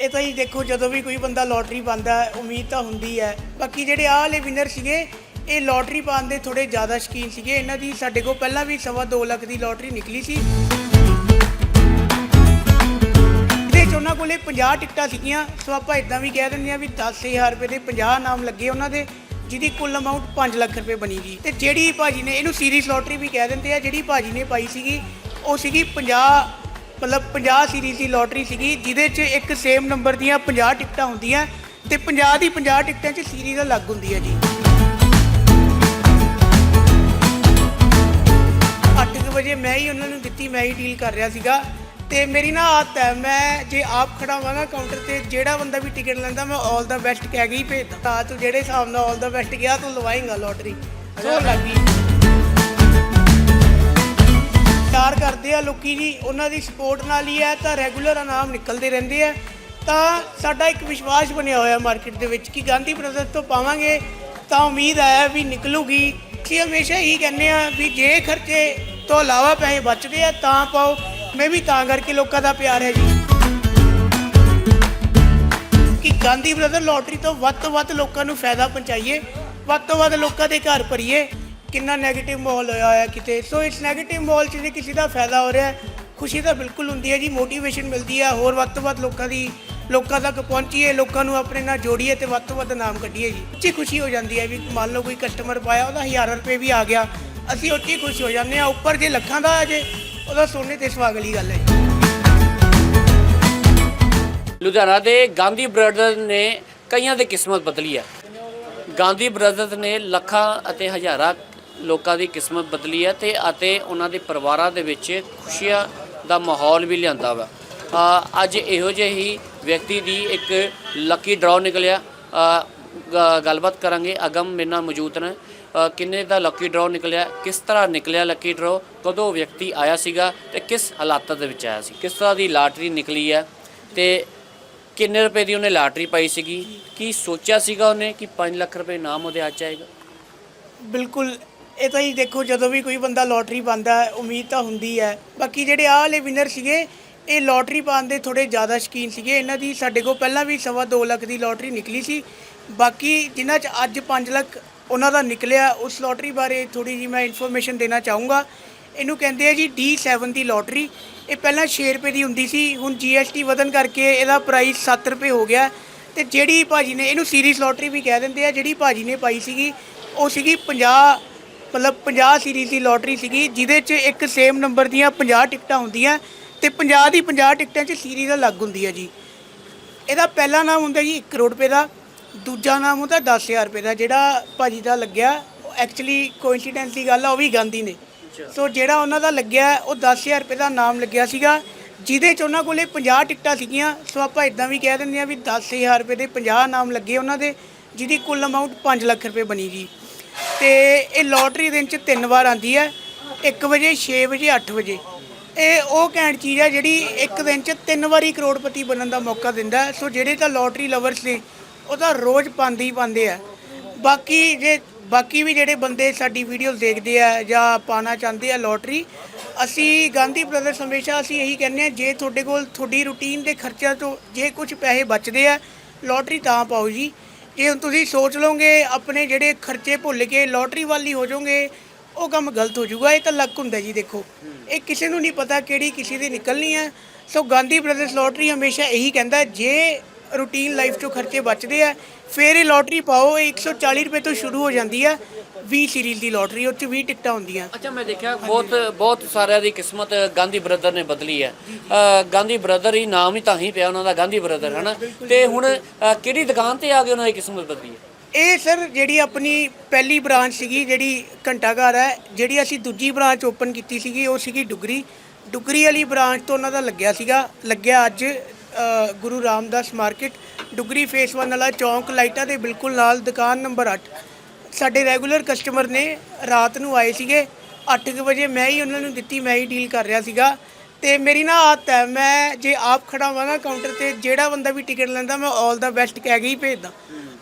ਇਹ ਤਾਂ ਜੀ ਦੇਖੋ, ਜਦੋਂ ਵੀ ਕੋਈ ਬੰਦਾ ਲੋਟਰੀ ਪਾਉਂਦਾ ਉਮੀਦ ਤਾਂ ਹੁੰਦੀ ਹੈ। ਬਾਕੀ ਜਿਹੜੇ ਆਹ ਵਾਲੇ ਵਿਨਰ ਸੀਗੇ, ਇਹ ਲੋਟਰੀ ਪਾਉਣ ਦੇ ਥੋੜੇ ਜ਼ਿਆਦਾ ਸ਼ਕੀਨ ਸੀਗੇ। ਇਹਨਾਂ ਦੀ ਸਾਡੇ ਕੋਲ ਪਹਿਲਾਂ ਵੀ ਸਵਾ ਦੋ ਲੱਖ ਦੀ ਲੋਟਰੀ ਨਿਕਲੀ ਸੀ। ਇਹਦੇ ਚ ਉਹਨਾਂ ਕੋਲੇ 50 ਟਿਕਟਾਂ ਸੀਗੀਆਂ। ਸੋ ਆਪਾਂ ਇਦਾਂ ਵੀ ਕਹਿ ਦਿੰਦੇ ਆ ਵੀ 10000 ਰੁਪਏ ਦੇ 50 ਨਾਮ ਲੱਗੇ ਉਹਨਾਂ ਦੇ, ਜਿਹਦੀ ਕੁੱਲ ਅਮਾਉਂਟ 5 ਲੱਖ ਰੁਪਏ ਬਣੀ ਜੀ ਤੇ ਜਿਹੜੀ ਭਾਜੀ ਨੇ, ਇਹਨੂੰ ਸੀਰੀਜ਼ ਲੋਟਰੀ ਵੀ ਕਹਿ ਦਿੰਦੇ ਆ, ਜਿਹੜੀ ਭਾਜੀ ਨੇ ਪਾਈ ਸੀਗੀ, ਉਹ ਸੀਗੀ 50 ਮਤਲਬ 50 ਸੀਰੀਜ਼ ਦੀ ਲੋਟਰੀ ਸੀਗੀ ਜਿਹਦੇ 'ਚ ਇੱਕ ਸੇਮ ਨੰਬਰ ਦੀਆਂ 50 ਟਿਕਟਾਂ ਹੁੰਦੀਆਂ ਤੇ 50 ਦੀ 50 ਟਿਕਟਾਂ 'ਚ ਸੀਰੀਜ਼ ਅਲੱਗ ਹੁੰਦੀ ਹੈ ਜੀ। 8 ਵਜੇ ਮੈਂ ਹੀ ਉਹਨਾਂ ਨੂੰ ਦਿੱਤੀ ਮੈਂ ਹੀ ਡੀਲ ਕਰ ਰਿਹਾ ਸੀਗਾ ਤੇ ਮੇਰੀ ਨਾ ਆਦਤ ਹੈ ਮੈਂ ਜੇ ਆਪ ਖੜਾ ਹੋਵਾਂਗਾ ਕਾਊਂਟਰ ਤੇ ਜਿਹੜਾ ਬੰਦਾ ਵੀ ਟਿਕਟ ਲੈਂਦਾ ਮੈਂ 올 ਦਾ ਬੈਸਟ ਕਹਿ ਹੀ ਭੇਜਦਾ ਤਾਂ ਤੂੰ ਜਿਹੜੇ ਹਿਸਾਬ ਨਾਲ 올 ਦਾ ਬੈਸਟ ਗਿਆ ਤੂੰ ਲਵਾਏਂਗਾ ਲੋਟਰੀ ਸੋ ਲੱਗੀ ਪਿਆਰ ਕਰਦੇ ਆ ਲੋਕੀ ਜੀ, ਉਹਨਾਂ ਦੀ ਸਪੋਰਟ ਨਾਲ ਹੀ ਹੈ ਤਾਂ ਰੈਗੂਲਰ ਇਨਾਮ ਨਿਕਲਦੇ ਰਹਿੰਦੇ ਆ। ਤਾਂ ਸਾਡਾ ਇੱਕ ਵਿਸ਼ਵਾਸ ਬਣਿਆ ਹੋਇਆ ਮਾਰਕੀਟ ਦੇ ਵਿੱਚ ਕਿ ਗਾਂਧੀ ਬ੍ਰਦਰਸ ਤੋਂ ਪਾਵਾਂਗੇ, ਤਾਂ ਉਮੀਦ ਹੈ ਵੀ ਨਿਕਲੂਗੀ। ਕਿ ਹਮੇਸ਼ਾ ਹੀ ਕਹਿੰਦੇ ਆ ਵੀ ਜੇ ਖਰਚੇ ਤੋਂ ਇਲਾਵਾ ਪੈਸੇ ਬਚਦੇ ਆ, ਤਾਂ ਪਾਓ। ਮੈਂ ਵੀ ਤਾਂ ਕਰਕੇ ਲੋਕਾਂ ਦਾ ਪਿਆਰ ਹੈ ਜੀ। ਕਿ ਗਾਂਧੀ ਬ੍ਰਦਰ ਲੋਟਰੀ ਤੋਂ ਵੱਧ ਤੋਂ ਵੱਧ ਲੋਕਾਂ ਨੂੰ ਫਾਇਦਾ ਪਹੁੰਚਾਈਏ, ਵੱਧ ਤੋਂ ਵੱਧ ਲੋਕਾਂ ਦੇ ਘਰ ਭਰੀਏ। ਕਿੰਨਾ 네ਗੇਟਿਵ ਮਾਹੌਲ ਹੋਇਆ ਹੋਇਆ ਕਿਤੇ। ਸੋ ਇਸ 네ਗੇਟਿਵ ਮਾਹੌਲ 'ਚ ਜੇ ਕਿਸੇ ਦਾ ਫਾਇਦਾ ਹੋ ਰਿਹਾ ਖੁਸ਼ੀ ਤਾਂ ਬਿਲਕੁਲ ਹੁੰਦੀ ਹੈ ਜੀ ਮੋਟੀਵੇਸ਼ਨ ਮਿਲਦੀ ਹੈ, ਹੋਰ ਵੱਧ ਤੋਂ ਵੱਧ ਲੋਕਾਂ ਦੀ, ਲੋਕਾਂ ਤੱਕ ਪਹੁੰਚੀਏ, ਲੋਕਾਂ ਨੂੰ ਆਪਣੇ ਨਾਲ ਜੋੜੀਏ ਤੇ ਵੱਧ ਤੋਂ ਵੱਧ ਨਾਮ ਕੱਢੀਏ ਜੀ। ਉੱਚੀ ਖੁਸ਼ੀ ਹੋ ਜਾਂਦੀ ਹੈ ਵੀ ਮੰਨ ਲਓ ਕੋਈ ਕਸਟਮਰ ਪਾਇਆ, ਉਹਦਾ ਹਜ਼ਾਰਾਂ ਰੁਪਏ ਵੀ ਆ ਗਿਆ, ਅਸੀਂ ਉੱਚੀ ਖੁਸ਼ ਹੋ ਜਾਂਦੇ ਆ ਉੱਪਰ ਜੇ ਲੱਖਾਂ ਦਾ ਆ ਜੇ, ਉਹਦਾ ਸੋਨੇ ਤੇ ਸੁਹਾਗ ਵਾਲੀ ਗੱਲ ਹੈ ਲੁਧਿਆਣਾ ਦੇ ਗਾਂਧੀ ਬ੍ਰਦਰਜ਼ ਨੇ ਕਈਆਂ ਦੀ ਕਿਸਮਤ ਬਦਲੀ ਹੈ। ਗਾਂਧੀ ਬ੍ਰਦਰਜ਼ ਨੇ ਲੱਖਾਂ ਅਤੇ ਹਜ਼ਾਰਾਂ ਲੋਕਾਂ ਦੀ ਕਿਸਮਤ ਬਦਲੀ ਹੈ ਤੇ ਅਤੇ ਉਹਨਾਂ ਦੇ ਪਰਿਵਾਰਾਂ ਦੇ ਵਿੱਚ ਖੁਸ਼ੀਆਂ ਦਾ ਮਾਹੌਲ ਵੀ ਲਿਆਂਦਾ ਵਾ। ਅੱਜ ਇਹੋ ਜਿਹੇ ਹੀ ਵਿਅਕਤੀ ਦੀ ਇੱਕ ਲੱਕੀ ਡਰਾਅ ਨਿਕਲਿਆ। ਗ- ਗੱਲਬਾਤ ਕਰਾਂਗੇ। ਅਗਮ ਮੇਰੇ ਨਾਲ ਮੌਜੂਦ ਨੇ। ਕਿੰਨੇ ਦਾ ਲੱਕੀ ਡਰਾਅ ਨਿਕਲਿਆ? ਕਿਸ ਤਰ੍ਹਾਂ ਨਿਕਲਿਆ ਲੱਕੀ ਡਰਾਅ ਕਦੋਂ ਵਿਅਕਤੀ ਆਇਆ ਸੀਗਾ ਤੇ ਕਿਸ ਹਾਲਾਤਾਂ ਦੇ ਵਿੱਚ ਆਇਆ ਸੀ? ਕਿਸ ਤਰ੍ਹਾਂ ਦੀ ਲਾਟਰੀ ਨਿਕਲੀ ਹੈ? ਤੇ ਕਿੰਨੇ ਰੁਪਏ ਦੀ ਉਹਨੇ ਲਾਟਰੀ ਪਾਈ ਸੀਗੀ? ਕੀ ਸੋਚਿਆ ਸੀਗਾ ਉਹਨੇ ਕਿ 5 ਲੱਖ ਰੁਪਏ ਨਾਮ ਉਹਦੇ ਆ ਜਾਏਗਾ ਬਿਲਕੁਲ ਇਹ ਤਾਂ ਹੀ ਦੇਖੋ, ਜਦੋਂ ਵੀ ਕੋਈ ਬੰਦਾ ਲੋਟਰੀ ਪਾਉਂਦਾ ਉਮੀਦ ਤਾਂ ਹੁੰਦੀ ਹੈ। ਬਾਕੀ ਜਿਹੜੇ ਆਹ ਵਾਲੇ ਵਿਨਰ ਸੀਗੇ, ਇਹ ਲੋਟਰੀ ਪਾਉਣ ਦੇ ਥੋੜੇ ਜ਼ਿਆਦਾ ਸ਼ਕੀਨ ਸੀਗੇ। ਇਹਨਾਂ ਦੀ ਸਾਡੇ ਕੋਲ ਪਹਿਲਾਂ ਵੀ ਸਵਾ ਦੋ ਲੱਖ ਦੀ ਲੋਟਰੀ ਨਿਕਲੀ ਸੀ। ਬਾਕੀ ਜਿਨ੍ਹਾਂ 'ਚ ਅੱਜ 5 ਲੱਖ ਉਹਨਾਂ ਦਾ ਨਿਕਲਿਆ, ਉਸ ਲੋਟਰੀ ਬਾਰੇ ਥੋੜੀ ਜੀ ਮੈਂ ਇਨਫੋਰਮੇਸ਼ਨ ਦੇਣਾ ਚਾਹੂੰਗਾ। ਇਹਨੂੰ ਕਹਿੰਦੇ ਆ ਜੀ D7 ਦੀ ਲੋਟਰੀ। ਇਹ ਪਹਿਲਾਂ 6 ਰੁਪਏ ਦੀ ਹੁੰਦੀ ਸੀ, ਹੁਣ GST ਵਧਨ ਕਰਕੇ ਇਹਦਾ ਪ੍ਰਾਈਸ 7 ਰੁਪਏ ਹੋ ਗਿਆ। ਤੇ ਜਿਹੜੀ ਭਾਜੀ ਨੇ, ਇਹਨੂੰ ਸੀਰੀਜ਼ ਲੋਟਰੀ ਵੀ ਕਹਿ ਦਿੰਦੇ ਆ, ਜਿਹੜੀ ਭਾਜੀ ਨੇ ਪਾਈ ਸੀਗੀ, ਉਹ ਸੀਗੀ 50 ਮਤਲਬ 50 ਸੀਰੀਜ਼ ਦੀ ਲੋਟਰੀ ਸੀਗੀ ਜਿਹਦੇ 'ਚ ਇੱਕ ਸੇਮ ਨੰਬਰ ਦੀਆਂ 50 ਟਿਕਟਾਂ ਹੁੰਦੀਆਂ ਤੇ 50 ਦੀ 50 ਟਿਕਟਾਂ 'ਚ ਸੀਰੀਜ਼ ਅਲੱਗ ਹੁੰਦੀ ਹੈ ਜੀ। ਇਹਦਾ ਪਹਿਲਾ ਨਾਮ ਹੁੰਦਾ ਜੀ 1 ਕਰੋੜ ਰੁਪਏ ਦਾ ਦੂਜਾ ਨਾਮ ਹੁੰਦਾ 10000 ਰੁਪਏ ਦਾ ਜਿਹੜਾ ਭਾਜੀ ਦਾ ਲੱਗਿਆ ਐਕਚੁਅਲੀ ਕੋਇਨਸੀਡੈਂਸ ਦੀ ਗੱਲ ਆ ਉਹ ਵੀ ਗਾਂਧੀ ਨੇ। ਸੋ ਜਿਹੜਾ ਉਹਨਾਂ ਦਾ ਲੱਗਿਆ ਉਹ 10000 ਰੁਪਏ ਦਾ ਨਾਮ ਲੱਗਿਆ ਸੀਗਾ ਜਿਹਦੇ 'ਚ ਉਹਨਾਂ ਕੋਲੇ 50 ਟਿਕਟਾਂ ਸੀਗੀਆਂ। ਸੋ ਆਪਾਂ ਇਦਾਂ ਵੀ ਕਹਿ ਦਿੰਦੇ ਆ ਵੀ 10000 ਰੁਪਏ ਦੇ 50 ਨਾਮ ਲੱਗੇ ਉਹਨਾਂ ਦੇ ਜਿਹਦੀ ਕੁੱਲ ਅਮਾਉਂਟ 5 ਲੱਖ ਰੁਪਏ ਬਣੀ ਜੀ। ਤੇ ਇਹ ਲੋਟਰੀ ਦਿਨ 'ਚ ਤਿੰਨ ਵਾਰ ਆਂਦੀ ਹੈ 1 ਵਜੇ 6 ਵਜੇ 8 ਵਜੇ। ਇਹ ਉਹ ਕੈਂਟ ਚੀਜ਼ ਹੈ ਜਿਹੜੀ ਇੱਕ ਦਿਨ 'ਚ ਤਿੰਨ ਵਾਰੀ ਕਰੋੜਪਤੀ ਬਣਨ ਦਾ ਮੌਕਾ ਦਿੰਦਾ ਹੈ। ਸੋ ਜਿਹੜੇ ਤਾਂ ਲੋਟਰੀ ਲਵਰਸ ਨੇ, ਉਹ ਤਾਂ ਰੋਜ਼ ਪਾਉਂਦੇ ਹੀ ਪਾਉਂਦੇ ਆ। ਬਾਕੀ ਜੇ, ਬਾਕੀ ਵੀ ਜਿਹੜੇ ਬੰਦੇ ਸਾਡੀ ਵੀਡੀਓਜ਼ ਦੇਖਦੇ ਆ ਜਾਂ ਪਾਣਾ ਚਾਹੁੰਦੇ ਆ ਲੋਟਰੀ, ਅਸੀਂ ਗਾਂਧੀ ਬ੍ਰਦਰਸ ਹਮੇਸ਼ਾ ਅਸੀਂ ਇਹੀ ਕਹਿੰਦੇ ਆ ਜੇ ਤੁਹਾਡੇ ਕੋਲ ਤੁਹਾਡੀ ਰੂਟੀਨ ਦੇ ਖਰਚਿਆਂ ਤੋਂ ਜੇ ਕੁਝ ਪੈਸੇ ਬਚਦੇ ਆ, ਲੋਟਰੀ ਤਾਂ ਪਾਓ ਜੀ। ਜੇ ਤੁਸੀਂ ਸੋਚ ਲਓਗੇ, ਆਪਣੇ ਜਿਹੜੇ ਖਰਚੇ ਭੁੱਲ ਕੇ ਲੋਟਰੀ ਵਾਲੀ ਹੋ ਜਾਓਗੇ, ਉਹ ਕੰਮ ਗਲਤ ਹੋ ਜਾਊਗਾ। ਇਹ ਤਾਂ ਲੱਕ ਹੁੰਦਾ ਜੀ ਦੇਖੋ। ਇਹ ਕਿਸੇ ਨੂੰ ਨਹੀਂ ਪਤਾ ਕਿਹੜੀ ਕਿਸੇ ਦੀ ਨਿਕਲਣੀ ਹੈ। ਸੋ ਗਾਂਧੀ ਬ੍ਰਦਰਸ ਲੋਟਰੀ ਹਮੇਸ਼ਾ ਇਹੀ ਕਹਿੰਦਾ, ਜੇ ਰੂਟੀਨ ਲਾਈਫ ਚੋਂ ਖਰਚੇ ਬਚਦੇ ਆ, ਫਿਰ ਇਹ ਲੋਟਰੀ ਪਾਓ। ਇਹ 140 ਰੁਪਏ ਤੋਂ ਸ਼ੁਰੂ ਹੋ ਜਾਂਦੀ ਆ। 20 ਸੀਰੀਜ਼ ਦੀ ਲੋਟਰੀ ਉਹ 'ਚ 20 ਟਿਕਟਾਂ ਹੁੰਦੀਆਂ। ਅੱਛਾ ਮੈਂ ਦੇਖਿਆ ਬਹੁਤ ਬਹੁਤ ਸਾਰਿਆਂ ਦੀ ਕਿਸਮਤ ਗਾਂਧੀ ਬ੍ਰਦਰ ਨੇ ਬਦਲੀ ਹੈ। ਅ, ਗਾਂਧੀ ਬ੍ਰਦਰ ਹੀ ਨਾਮ ਹੀ ਤਾਂ ਹੀ ਪਿਆ ਉਹਨਾਂ ਦਾ ਗਾਂਧੀ ਬ੍ਰਦਰ ਹੈ ਨਾ ਤੇ ਹੁਣ ਅ, ਕਿਹੜੀ ਦੁਕਾਨ ਤੇ ਆ ਕੇ ਉਹਨਾਂ ਦੀ ਕਿਸਮਤ ਬਦਲੀ ਹੈ? ਇਹ ਸਰ ਜਿਹੜੀ ਆਪਣੀ ਪਹਿਲੀ ਬ੍ਰਾਂਚ ਸੀਗੀ ਜਿਹੜੀ ਘੰਟਾਘਰ ਹੈ ਜਿਹੜੀ ਅਸੀਂ ਦੂਜੀ ਬ੍ਰਾਂਚ ਓਪਨ ਕੀਤੀ ਸੀਗੀ ਉਹ ਸੀਗੀ ਡੁਗਰੀ। ਡੁਗਰੀ ਵਾਲੀ ਬ੍ਰਾਂਚ ਤੋਂ ਉਹਨਾਂ ਦਾ ਲੱਗਿਆ ਸੀਗਾ ਲੱਗਿਆ ਅੱਜ ਅ, ਗੁਰੂ ਰਾਮਦਾਸ ਮਾਰਕੀਟ। ਡੁਗਰੀ ਫੇਸ 1 ਵਾਲਾ ਚੌਂਕ ਲਾਈਟਾਂ ਦੇ ਬਿਲਕੁਲ ਨਾਲ ਦੁਕਾਨ ਨੰਬਰ 8 ਸਾਡੇ ਰੈਗੂਲਰ ਕਸਟਮਰ ਨੇ ਰਾਤ ਨੂੰ ਆਏ ਸੀਗੇ 8:00 ਵਜੇ ਮੈਂ ਹੀ ਉਹਨਾਂ ਨੂੰ ਦਿੱਤੀ ਮੈਂ ਹੀ ਡੀਲ ਕਰ ਰਿਹਾ ਸੀਗਾ। ਤੇ ਮੇਰੀ ਨਾ ਆਦਤ ਹੈ ਮੈਂ ਜੇ ਆਪ ਖੜਾ ਹੋਵਾਂਗਾ ਕਾਊਂਟਰ ਤੇ ਜਿਹੜਾ ਬੰਦਾ ਵੀ ਟਿਕਟ ਲੈਂਦਾ ਮੈਂ 올 ਦਾ ਬੈਸਟ ਕਹਿ ਕੇ ਹੀ ਭੇਜਦਾ।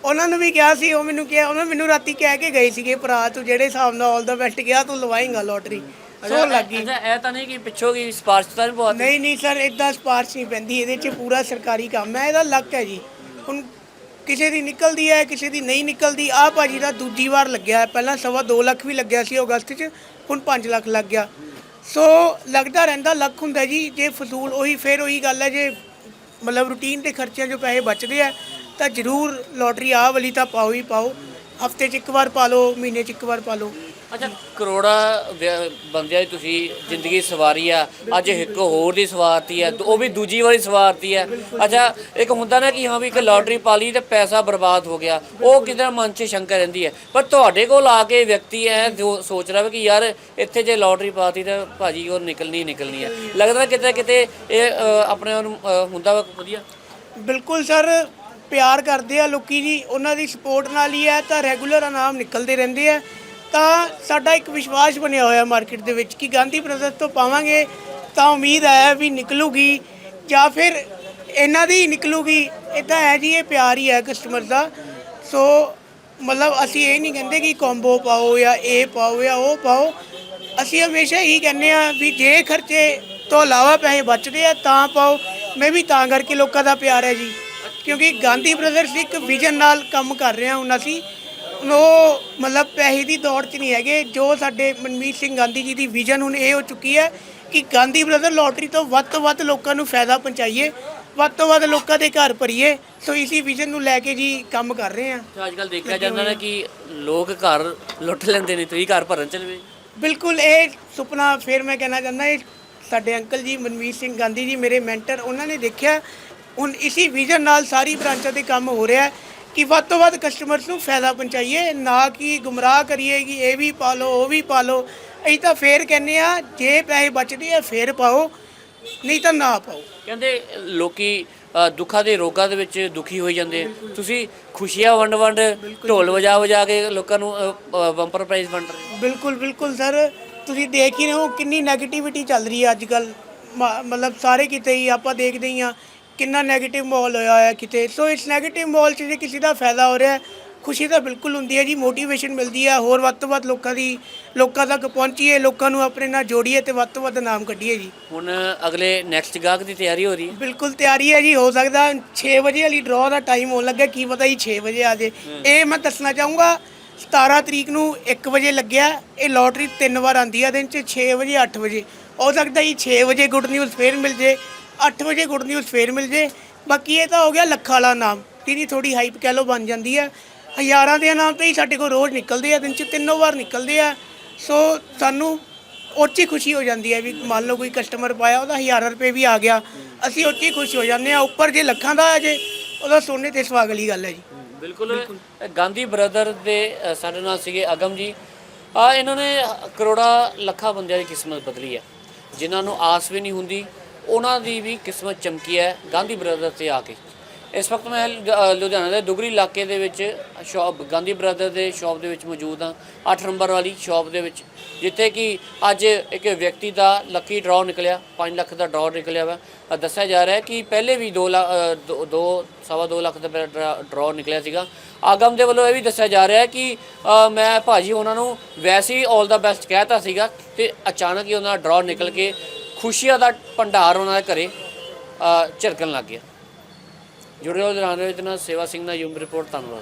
ਉਹਨਾਂ ਨੂੰ ਵੀ ਕਿਹਾ ਸੀ ਉਹ ਮੈਨੂੰ ਕਿਹਾ ਉਹਨਾਂ ਮੈਨੂੰ ਰਾਤੀ ਕਹਿ ਕੇ ਗਏ ਸੀਗੇ ਭਰਾ ਤੂੰ ਜਿਹੜੇ ਹਿਸਾਬ ਨਾਲ 올 ਦਾ ਬੈਸਟ ਕਿਹਾ ਤੂੰ ਲਵਾਏਂਗਾ ਲੋਟਰੀ ਸੋ ਲੱਗ ਅੱਛਾ ਇਹ ਤਾਂ ਨਹੀਂ ਕਿ ਪਿੱਛੋਂ ਕੀ ਸਪਾਰਸ਼ ਤਾਂ ਬਹੁਤ? ਨਹੀਂ ਨਹੀਂ ਸਰ ਇਦਾਂ ਸਪਾਰਸ਼ ਨਹੀਂ ਪੈਂਦੀ ਇਹਦੇ 'ਚ ਪੂਰਾ ਸਰਕਾਰੀ ਕੰਮ ਹੈ ਇਹਦਾ ਲੱਕ ਹੈ ਜੀ। ਹੁਣ ਕਿਸੇ ਦੀ ਨਿਕਲਦੀ ਹੈ, ਕਿਸੇ ਦੀ ਨਹੀਂ ਨਿਕਲਦੀ। ਆ ਭਾਜੀ ਦਾ ਦੂਜੀ ਵਾਰ ਲੱਗਿਆ ਹੈ। ਪਹਿਲਾਂ ਸਵਾ 2 ਲੱਖ ਵੀ ਲੱਗਿਆ ਸੀ ਅਗਸਤ 'ਚ, ਹੁਣ 5 ਲੱਖ ਲੱਗ ਗਿਆ। ਸੋ ਲੱਗਦਾ ਰਹਿੰਦਾ ਲੱਖ ਹੁੰਦਾ ਜੀ। ਜੇ ਫਜ਼ੂਲ ਉਹੀ, ਫਿਰ ਉਹੀ ਗੱਲ ਹੈ। ਜੇ ਮਤਲਬ ਰੂਟੀਨ ਦੇ ਖਰਚਿਆਂ 'ਚੋਂ ਪੈਸੇ ਬਚਦੇ ਆ, ਤਾਂ ਜ਼ਰੂਰ ਲੋਟਰੀ ਆਹ ਵਾਲੀ ਤਾਂ ਪਾਓ ਹੀ ਪਾਓ। ਹਫ਼ਤੇ 'ਚ ਇੱਕ ਵਾਰ ਪਾ ਲਓ, ਮਹੀਨੇ 'ਚ ਇੱਕ ਵਾਰ ਪਾ ਲਓ। ਅੱਛਾ, ਕਰੋੜਾ ਵਿਅ- ਬੰਦਿਆਂ ਦੀ ਤੁਸੀਂ ਜ਼ਿੰਦਗੀ ਸਵਾਰੀ ਆ। ਅੱਜ ਇੱਕ ਹੋਰ ਦੀ ਸਵਾਰਤੀ ਆ, ਉਹ ਵੀ ਦੂਜੀ ਵਾਰੀ ਸਵਾਰਤੀ ਆ। ਅੱਛਾ, ਇੱਕ ਹੁੰਦਾ ਨਾ ਕਿ ਹਾਂ ਵੀ ਇੱਕ ਲਾਟਰੀ ਪਾ ਲਈ ਤੇ ਪੈਸਾ ਬਰਬਾਦ ਹੋ ਗਿਆ। ਉਹ ਕਿਤੇ ਮਨ 'ਚ ਸ਼ੰਕਾ ਰਹਿੰਦੀ ਹੈ। ਪਰ ਤੁਹਾਡੇ ਕੋਲ ਆ ਕੇ ਵਿਅਕਤੀ ਹੈ ਜੋ ਸੋਚ ਰਿਹਾ ਵਾ ਕਿ ਯਾਰ ਇੱਥੇ ਜੇ ਲਾਟਰੀ ਪਾਤੀ ਤਾਂ ਭਾਜੀ ਉਹ ਨਿਕਲਣੀ ਨਿਕਲਣੀ ਹੈ ਲੱਗਦਾ ਕਿਤੇ ਕਿਤੇ ਇਹ ਆਪਣੇ ਹੁੰਦਾ ਵਾ ਵਧੀਆ? ਬਿਲਕੁਲ ਸਰ, ਪਿਆਰ ਕਰਦੇ ਆ ਲੋਕੀ ਜੀ। ਉਹਨਾਂ ਦੀ ਸਪੋਰਟ ਨਾਲ ਹੀ ਹੈ ਤਾਂ ਰੈਗੂਲਰ ਇਨਾਮ ਨਿਕਲਦੇ ਰਹਿੰਦੇ ਆ। ਤਾਂ ਸਾਡਾ ਇੱਕ ਵਿਸ਼ਵਾਸ ਬਣਿਆ ਹੋਇਆ ਮਾਰਕੀਟ ਦੇ ਵਿੱਚ ਕਿ ਗਾਂਧੀ ਬ੍ਰਦਰਸ ਤੋਂ ਪਾਵਾਂਗੇ ਤਾਂ ਉਮੀਦ ਹੈ ਵੀ ਨਿਕਲੂਗੀ ਜਾਂ ਫਿਰ ਇਹਨਾਂ ਦੀ ਹੀ ਨਿਕਲੂਗੀ ਇਦਾਂ ਹੈ ਜੀ, ਇਹ ਪਿਆਰ ਹੀ ਹੈ ਕਸਟਮਰ ਦਾ। ਸੋ ਮਤਲਬ ਅਸੀਂ ਇਹ ਨਹੀਂ ਕਹਿੰਦੇ ਕਿ ਕੰਬੋ ਪਾਓ ਜਾਂ ਇਹ ਪਾਓ ਜਾਂ ਉਹ ਪਾਓ। ਅਸੀਂ ਹਮੇਸ਼ਾ ਹੀ ਕਹਿੰਦੇ ਆ ਵੀ ਜੇ ਖਰਚੇ ਤੋਂ ਇਲਾਵਾ ਪੈਸੇ ਬਚਦੇ ਆ ਤਾਂ ਪਾਓ। ਮੈਂ ਵੀ ਤਾਂ ਕਰਕੇ ਲੋਕਾਂ ਦਾ ਪਿਆਰ ਹੈ ਜੀ। ਕਿਉਂਕਿ ਗਾਂਧੀ ਬ੍ਰਦਰਸ ਇੱਕ ਵਿਜ਼ਨ ਨਾਲ ਕੰਮ ਕਰ ਰਹੇ ਹਾਂ ਹੁਣ ਅਸੀਂ। ਉਹ ਮਤਲਬ ਪੈਸੇ ਦੀ ਦੌੜ 'ਚ ਨਹੀਂ ਹੈਗੇ। ਜੋ ਸਾਡੇ ਮਨਮੀਤ ਸਿੰਘ ਗਾਂਧੀ ਜੀ ਦੀ ਵਿਜ਼ਨ ਹੁਣ ਇਹ ਹੋ ਚੁੱਕੀ ਹੈ ਕਿ ਗਾਂਧੀ ਬ੍ਰਦਰ ਲੋਟਰੀ ਤੋਂ ਵੱਧ ਤੋਂ ਵੱਧ ਲੋਕਾਂ ਨੂੰ ਫਾਇਦਾ ਪਹੁੰਚਾਈਏ ਵੱਧ ਤੋਂ ਵੱਧ ਲੋਕਾਂ ਦੇ ਘਰ ਭਰੀਏ। ਸੋ ਇਸੀ ਵਿਜ਼ਨ ਨੂੰ ਲੈ ਕੇ ਜੀ ਕੰਮ ਕਰ ਰਹੇ ਹਾਂ। ਤੇ ਅੱਜ ਕੱਲ ਦੇਖਿਆ ਜਾਂਦਾ ਨਾ ਕਿ ਲੋਕ ਘਰ ਲੁੱਟ ਲੈਂਦੇ ਨੇ ਤੁਸੀਂ ਘਰ ਭਰਨ ਚਲਵੇ ਬਿਲਕੁਲ ਇਹ ਸੁਪਨਾ ਫਿਰ ਮੈਂ ਕਹਿਣਾ ਚਾਹੁੰਦਾ ਇਹ ਸਾਡੇ ਅੰਕਲ ਜੀ ਮਨਮੀਤ ਸਿੰਘ ਗਾਂਧੀ ਜੀ ਮੇਰੇ ਮੈਂਟਰ ਉਹਨਾਂ ਨੇ ਦੇਖਿਆ। ਹੁਣ ਇਸੀ ਵਿਜ਼ਨ ਨਾਲ ਸਾਰੀ ਬ੍ਰਾਂਚਾਂ ਤੇ ਕੰਮ ਹੋ ਰਿਹਾ ਹੈ। ਕਿ ਵੱਧ ਤੋਂ ਵੱਧ ਕਸਟਮਰਸ ਨੂੰ ਫਾਇਦਾ ਪਹੁੰਚਾਈਏ ਨਾ ਕਿ ਗੁੰਮਰਾਹ ਕਰੀਏ ਕਿ ਇਹ ਵੀ ਪਾ ਲਓ ਉਹ ਵੀ ਪਾ ਲਓ। ਅਸੀਂ ਤਾਂ ਫੇਰ ਕਹਿੰਨੇ ਆ ਜੇ ਪੈਸੇ ਬਚਦੇ ਆ ਫੇਰ ਪਾਓ ਨਹੀਂ ਤਾਂ ਨਾ ਪਾਓ। ਕਹਿੰਦੇ ਲੋਕੀ ਅ, ਦੁੱਖਾਂ ਦੇ ਰੋਗਾਂ ਦੇ ਵਿੱਚ ਦੁਖੀ ਹੋਈ ਜਾਂਦੇ ਆ। ਤੁਸੀਂ ਖੁਸ਼ੀਆਂ ਵੰਡ ਵੰਡ ਢੋਲ ਵਜਾ ਵਜਾ ਕੇ ਲੋਕਾਂ ਨੂੰ ਬੰਪਰ ਪ੍ਰਾਈਜ਼ ਵੰਡ ਰਹੇ ਹੋ। ਬਿਲਕੁਲ ਬਿਲਕੁਲ ਸਰ। ਤੁਸੀਂ ਦੇਖ ਹੀ ਰਹੇ ਹੋ ਕਿੰਨੀ 네ਗੇਟਿਵਿਟੀ ਚੱਲ ਰਹੀ ਹੈ ਅੱਜ ਕੱਲ ਮਤਲਬ ਸਾਰੇ ਕਿਤੇ ਹੀ ਆਪਾਂ ਦੇਖਦੇ ਹੀ ਆ ਕਿੰਨਾ 네ਗੇਟਿਵ ਮਾਹੌਲ ਹੋਇਆ ਹੋਇਆ ਕਿਤੇ। ਸੋ ਇਸ 네ਗੇਟਿਵ ਮਾਹੌਲ 'ਚ ਜੇ ਕਿਸੇ ਦਾ ਫਾਇਦਾ ਹੋ ਰਿਹਾ ਖੁਸ਼ੀ ਤਾਂ ਬਿਲਕੁਲ ਹੁੰਦੀ ਹੈ ਜੀ ਮੋਟੀਵੇਸ਼ਨ ਮਿਲਦੀ ਹੈ ਹੋਰ ਵੱਧ ਤੋਂ ਵੱਧ ਲੋਕਾਂ ਦੀ ਲੋਕਾਂ ਤੱਕ ਪਹੁੰਚੀਏ ਲੋਕਾਂ ਨੂੰ ਆਪਣੇ ਨਾਲ ਜੋੜੀਏ ਤੇ ਵੱਧ ਤੋਂ ਵੱਧ ਨਾਮ ਕੱਢੀਏ ਜੀ। ਹੁਣ ਅਗਲੇ ਨੈਕਸਟ ਗਾਹਕ ਦੀ ਤਿਆਰੀ ਹੋ ਰਹੀ ਹੈ। ਬਿਲਕੁਲ ਤਿਆਰੀ ਹੈ ਜੀ ਹੋ ਸਕਦਾ 6 ਵਜੇ ਵਾਲੀ ਡਰਾਅ ਦਾ ਟਾਈਮ ਹੋਣ ਲੱਗਾ ਕੀ ਪਤਾ ਹੀ 6 ਵਜੇ ਆ ਜੇ। ਇਹ ਮੈਂ ਦੱਸਣਾ ਚਾਹੂੰਗਾ 17 ਤਰੀਕ ਨੂੰ 1 ਵਜੇ ਲੱਗਿਆ ਇਹ ਲੋਟਰੀ ਤਿੰਨ ਵਾਰ ਆਂਦੀ ਆ ਦਿਨ ਚ 6 ਵਜੇ 8 ਵਜੇ। ਹੋ ਸਕਦਾ ਜੀ 6 ਵਜੇ ਗੁੱਡ ਨਿਊਜ਼ ਫੇਰ ਮਿਲ ਜੇ 8 ਵਜੇ ਗੁੱਡ ਨਿਊਜ਼ ਫੇਰ ਮਿਲ ਜੇ। ਬਾਕੀ ਇਹ ਤਾਂ ਹੋ ਗਿਆ ਲੱਖਾਂ ਵਾਲਾ ਨਾਮ। ਜਿਹਦੀ ਥੋੜੀ ਹਾਈਪ ਕਹਿ ਲੋ ਬਣ ਜਾਂਦੀ ਹੈ। ਹਜ਼ਾਰਾਂ ਦੇ ਨਾਮ ਤਾਂ ਹੀ ਸਾਡੇ ਕੋਲ ਰੋਜ਼ ਨਿਕਲਦੇ ਆ, ਦਿਨ ਚ ਤਿੰਨੋਂ ਵਾਰ ਨਿਕਲਦੇ ਆ। ਸੋ ਸਾਨੂੰ ਉੱਚੀ ਖੁਸ਼ੀ ਹੋ ਜਾਂਦੀ ਹੈ ਵੀ ਮੰਨ ਲਓ ਕੋਈ ਕਸਟਮਰ ਪਾਇਆ, ਉਹਦਾ ਹਜ਼ਾਰਾਂ ਰੁਪਏ ਵੀ ਆ ਗਿਆ। ਅਸੀਂ ਉੱਚੀ ਖੁਸ਼ ਹੋ ਜਾਂਦੇ ਆ ਉੱਪਰ ਜੇ ਲੱਖਾਂ ਦਾ ਆ ਜੇ, ਉਹਦਾ ਸੋਨੇ ਤੇ ਸੁਹਾਗ ਵਾਲੀ ਗੱਲ ਹੈ ਜੀ। ਬਿਲਕੁਲ। ਗਾਂਧੀ ਬ੍ਰਦਰ ਦੇ ਸਾਡੇ ਨਾਲ ਸੀਗੇ ਅਗਮ ਜੀ। ਆ, ਇਹਨਾਂ ਨੇ ਕਰੋੜਾ ਲੱਖਾਂ ਬੰਦਿਆਂ ਦੀ ਕਿਸਮਤ ਬਦਲੀ ਹੈ। ਜਿਨ੍ਹਾਂ ਨੂੰ ਆਸ ਵੀ ਨਹੀਂ ਹੁੰਦੀ। ਉਹਨਾਂ ਦੀ ਵੀ ਕਿਸਮਤ ਚਮਕੀ ਹੈ ਗਾਂਧੀ ਬ੍ਰਦਰ ਤੇ ਆ ਕੇ। ਇਸ ਵਕਤ ਮੈਂ ਲੁਧਿਆਣਾ ਦੇ ਦੁਗਰੀ ਇਲਾਕੇ ਦੇ ਵਿੱਚ ਸ਼ਾਪ ਗਾਂਧੀ ਬ੍ਰਦਰ ਦੇ ਸ਼ਾਪ ਦੇ ਵਿੱਚ ਮੌਜੂਦ ਹਾਂ 8 ਨੰਬਰ ਵਾਲੀ ਸ਼ਾਪ ਦੇ ਵਿੱਚ ਜਿੱਥੇ ਕਿ ਅੱਜ ਇੱਕ ਵਿਅਕਤੀ ਦਾ ਲੱਕੀ ਡਰਾਅ ਨਿਕਲਿਆ 5 ਲੱਖ ਦਾ ਡਰਾਅ ਨਿਕਲਿਆ ਵਾ। ਦੱਸਿਆ ਜਾ ਰਿਹਾ ਹੈ ਕਿ ਪਹਿਲੇ ਵੀ 2 ਲੱਖ 2 ਸਵਾ 2 ਲੱਖ ਦਾ ਡਰਾਅ ਨਿਕਲਿਆ ਸੀਗਾ। ਆਗਮ ਦੇ ਵੱਲੋਂ ਇਹ ਵੀ ਦੱਸਿਆ ਜਾ ਰਿਹਾ ਹੈ ਕਿ ਅ, ਮੈਂ ਭਾਜੀ ਉਹਨਾਂ ਨੂੰ ਵੈਸੇ ਹੀ 올 ਦਾ ਬੈਸਟ ਕਹਿਤਾ ਸੀਗਾ ਤੇ ਅਚਾਨਕ ਹੀ ਉਹਨਾਂ ਦਾ ਡਰਾਅ ਨਿਕਲ ਕੇ ਖੁਸ਼ੀਆਂ ਦਾ ਭੰਡਾਰ ਉਹਨਾਂ ਦੇ ਘਰੇ ਅ, ਲੱਗ ਗਿਆ। ਜੁੜੇ ਰਹੋ ਲੁਧਿਆਣਾ ਦੇ ਵਿੱਚ ਨਾਲ ਸੇਵਾ ਸਿੰਘ ਦਾ ਯੂਮ ਰਿਪੋਰਟ ਧੰਨਵਾਦ।